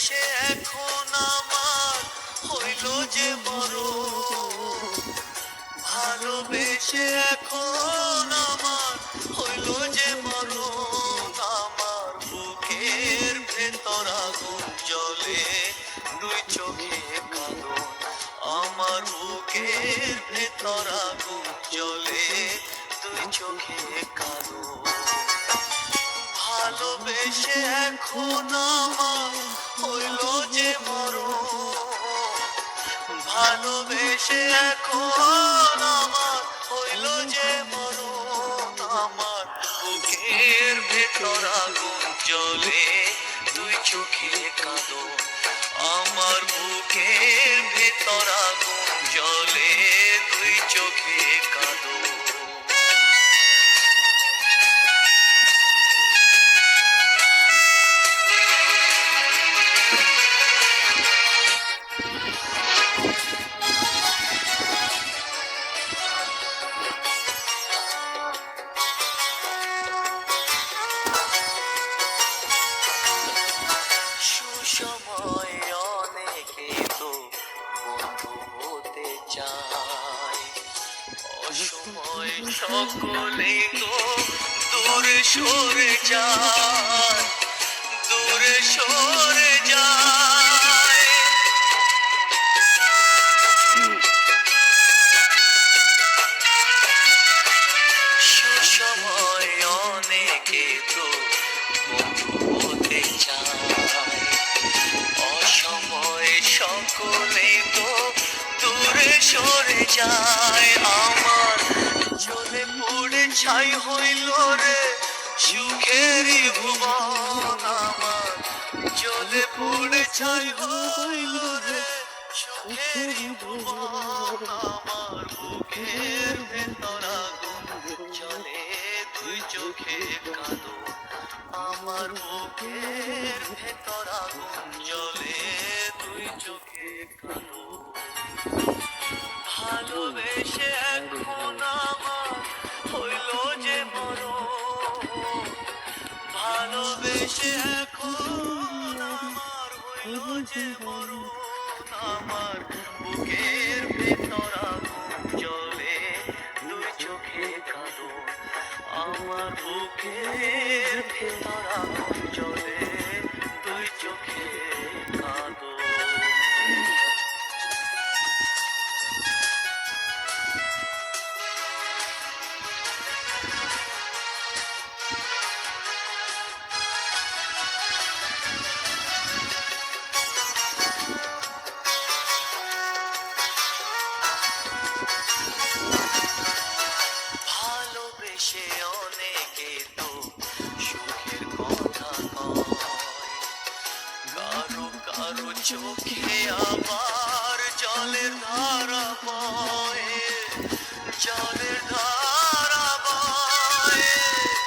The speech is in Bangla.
সে এখন আমার হইল যে বড় ভালোবেসে এখন আমার হইল যে বড় আমার বুকের ভেতর আগুন জলে দুই চোখে কালো আমার বুকের ভেতর আগুন জলে দুই চোখে কালো ভালোবেসে এখন আমার হইল যে মরণ। ভালোবেসে এখন আমার হইল যে মরণ। আমার বুকের ভেতর আগুন জ্বলে, দুই চোখে কাঁদন আমার বুকের ভেতর আগুন জ্বলে। সকলেই তো দূরে সরে যায়, দূরে সরে যায়। সুসময় অনেকে তো হতে চায়, অসময়ে সকলেই তো দূরে সরে যায়। আমার ছাই হইল রে, সুখেরই ভুবন আমার। চলে পড়ে ছাই হইল রে, সুখেরই ভুবন আমার। বুকের ভেতর আগুন চলে দুই চোখে কাঁদো। আমার বুকের ভেতর আগুন জ্বলে দুই চোখে কাঁদো। ভালোবেসে ভালোবেসে এখন আমার হইল যে মরণ আমার বুকের ভেতর চোখে আবার